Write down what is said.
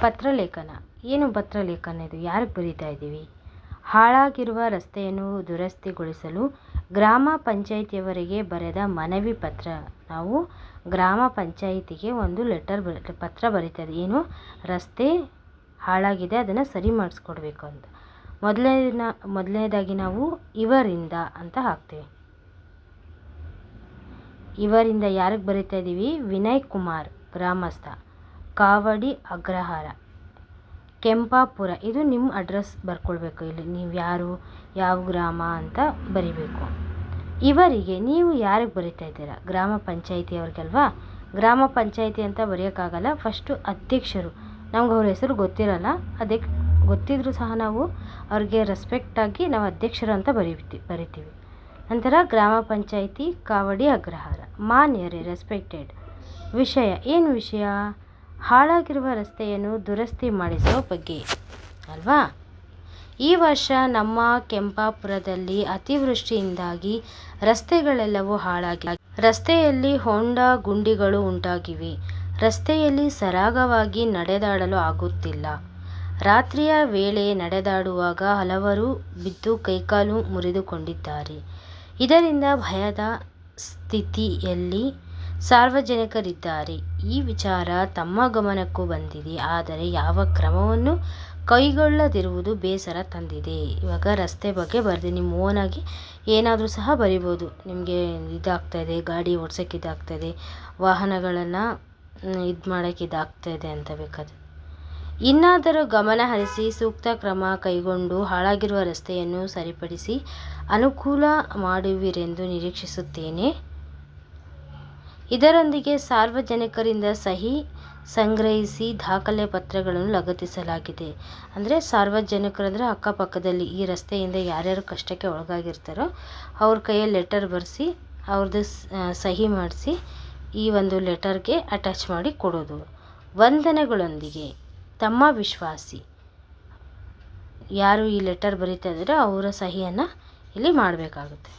ಪತ್ರಲೇಖನ. ಏನು ಪತ್ರಲೇಖನ ಇದು? ಯಾರಿಗೆ ಬರೀತಾ ಇದ್ದೀವಿ? ಹಾಳಾಗಿರುವ ರಸ್ತೆಯನ್ನು ದುರಸ್ತಿಗೊಳಿಸಲು ಗ್ರಾಮ ಪಂಚಾಯಿತಿಯವರಿಗೆ ಬರೆದ ಮನವಿ ಪತ್ರ. ನಾವು ಗ್ರಾಮ ಪಂಚಾಯಿತಿಗೆ ಒಂದು ಲೆಟರ್ ಬರಿ ಪತ್ರ ಬರಿತಾ ಇದ್ದೀವಿ ಏನು? ರಸ್ತೆ ಹಾಳಾಗಿದೆ, ಅದನ್ನು ಸರಿ ಮಾಡಿಸ್ಕೊಡ್ಬೇಕು ಅಂತ. ಮೊದಲನೇದಿನ ಮೊದಲನೇದಾಗಿ ನಾವು ಇವರಿಂದ ಅಂತ ಹಾಕ್ತೀವಿ. ಇವರಿಂದ ಯಾರಿಗೆ ಬರೀತಾ ಇದ್ದೀವಿ? ವಿನಯ್ ಕುಮಾರ್ ಗ್ರಾಮಸ್ಥ. ಕಾವಡಿ ಅಗ್ರಹಾರ. ಕೆಂಪಾಪುರ. ಇದು ನಿಮ್ಮ ಅಡ್ರೆಸ್ ಬರ್ಕೊಳ್ಬೇಕು ಇಲ್ಲಿ. ನೀವು ಯಾರು, ಯಾವ ಗ್ರಾಮ ಅಂತ ಬರಿಬೇಕು. ಇವರಿಗೆ ನೀವು ಯಾರಿಗೆ ಬರಿತಾ ಇದ್ದೀರಾ? ಗ್ರಾಮ ಪಂಚಾಯಿತಿಯವ್ರಿಗಲ್ವಾ? ಗ್ರಾಮ ಪಂಚಾಯಿತಿ ಅಂತ ಬರೆಯೋಕ್ಕಾಗಲ್ಲ. ಫಸ್ಟು ಅಧ್ಯಕ್ಷರು. ನಮ್ಗೆ ಅವ್ರ ಹೆಸರು ಗೊತ್ತಿರಲ್ಲ. ಅದಕ್ಕೆ ಗೊತ್ತಿದ್ದರೂ ಸಹ ನಾವು ಅವ್ರಿಗೆ ರೆಸ್ಪೆಕ್ಟಾಗಿ ನಾವು ಅಧ್ಯಕ್ಷರು ಅಂತ ಬರೀತಿ, ಬರಿತೀವಿ. ನಂತರ ಗ್ರಾಮ ಪಂಚಾಯಿತಿ ಕಾವಡಿ ಅಗ್ರಹಾರ. ಮಾನ್ಯರೇ ರೆಸ್ಪೆಕ್ಟೆಡ್ ವಿಷಯ. ಏನು ವಿಷಯ? ಹಾಳಾಗಿರುವ ರಸ್ತೆಯನ್ನು ದುರಸ್ತಿ ಮಾಡಿಸೋ ಬಗ್ಗೆ, ಅಲ್ವಾ? ಈ ವರ್ಷ ನಮ್ಮ ಕೆಂಪಾಪುರದಲ್ಲಿ ಅತಿವೃಷ್ಟಿಯಿಂದಾಗಿ ರಸ್ತೆಗಳೆಲ್ಲವೂ ಹಾಳಾಗಿ, ರಸ್ತೆಯಲ್ಲಿ ಹೊಂಡ ಗುಂಡಿಗಳು ಉಂಟಾಗಿವೆ. ರಸ್ತೆಯಲ್ಲಿ ಸರಾಗವಾಗಿ ನಡೆದಾಡಲು ಆಗುತ್ತಿಲ್ಲ. ರಾತ್ರಿಯ ವೇಳೆ ನಡೆದಾಡುವಾಗ ಹಲವರು ಬಿದ್ದು ಕೈಕಾಲು ಮುರಿದುಕೊಂಡಿದ್ದಾರೆ. ಇದರಿಂದ ಭಯದ ಸ್ಥಿತಿಯಲ್ಲಿ ಸಾರ್ವಜನಿಕರಿದ್ದಾರೆ. ಈ ವಿಚಾರ ತಮ್ಮ ಗಮನಕ್ಕೂ ಬಂದಿದೆ. ಆದರೆ ಯಾವ ಕ್ರಮವನ್ನು ಕೈಗೊಳ್ಳದಿರುವುದು ಬೇಸರ ತಂದಿದೆ. ಇವಾಗ ರಸ್ತೆ ಬಗ್ಗೆ ಬರೆದು ನಿಮ್ಮ ಓನಾಗಿ ಏನಾದರೂ ಸಹ ಬರಿಬೋದು. ನಿಮಗೆ ಇದಾಗ್ತಾಯಿದೆ ಗಾಡಿ ಓಡ್ಸೋಕ್ಕೆ ಇದಾಗ್ತಾಯಿದೆ ವಾಹನಗಳನ್ನು ಇದು ಮಾಡೋಕ್ಕೆ ಇದಾಗ್ತಾಯಿದೆ ಅಂತ ಬೇಕಾದರೆ. ಇನ್ನಾದರೂ ಗಮನ ಹರಿಸಿ ಸೂಕ್ತ ಕ್ರಮ ಕೈಗೊಂಡು ಹಾಳಾಗಿರುವ ರಸ್ತೆಯನ್ನು ಸರಿಪಡಿಸಿ ಅನುಕೂಲ ಮಾಡುವಿರೆಂದು ನಿರೀಕ್ಷಿಸುತ್ತೇನೆ. ಇದರೊಂದಿಗೆ ಸಾರ್ವಜನಿಕರಿಂದ ಸಹಿ ಸಂಗ್ರಹಿಸಿ ದಾಖಲೆ ಪತ್ರಗಳನ್ನು ಲಗತ್ತಿಸಲಾಗಿದೆ. ಅಂದರೆ ಸಾರ್ವಜನಿಕರಂದರೆ ಅಕ್ಕಪಕ್ಕದಲ್ಲಿ ಈ ರಸ್ತೆಯಿಂದ ಯಾರ್ಯಾರು ಕಷ್ಟಕ್ಕೆ ಒಳಗಾಗಿರ್ತಾರೋ ಅವ್ರ ಕೈಯಲ್ಲಿ ಲೆಟರ್ ಬರೆಸಿ ಅವ್ರದ್ದು ಸಹಿ ಮಾಡಿಸಿ ಈ ಒಂದು ಲೆಟರ್ಗೆ ಅಟ್ಯಾಚ್ ಮಾಡಿ ಕೊಡೋದು. ವಂದನೆಗಳೊಂದಿಗೆ ತಮ್ಮ ವಿಶ್ವಾಸಿ ಯಾರು ಈ ಲೆಟರ್ ಬರಿತಾ ಇದ್ದಾರೋ ಅವರ ಸಹಿಯನ್ನು ಇಲ್ಲಿ ಮಾಡಬೇಕಾಗುತ್ತೆ.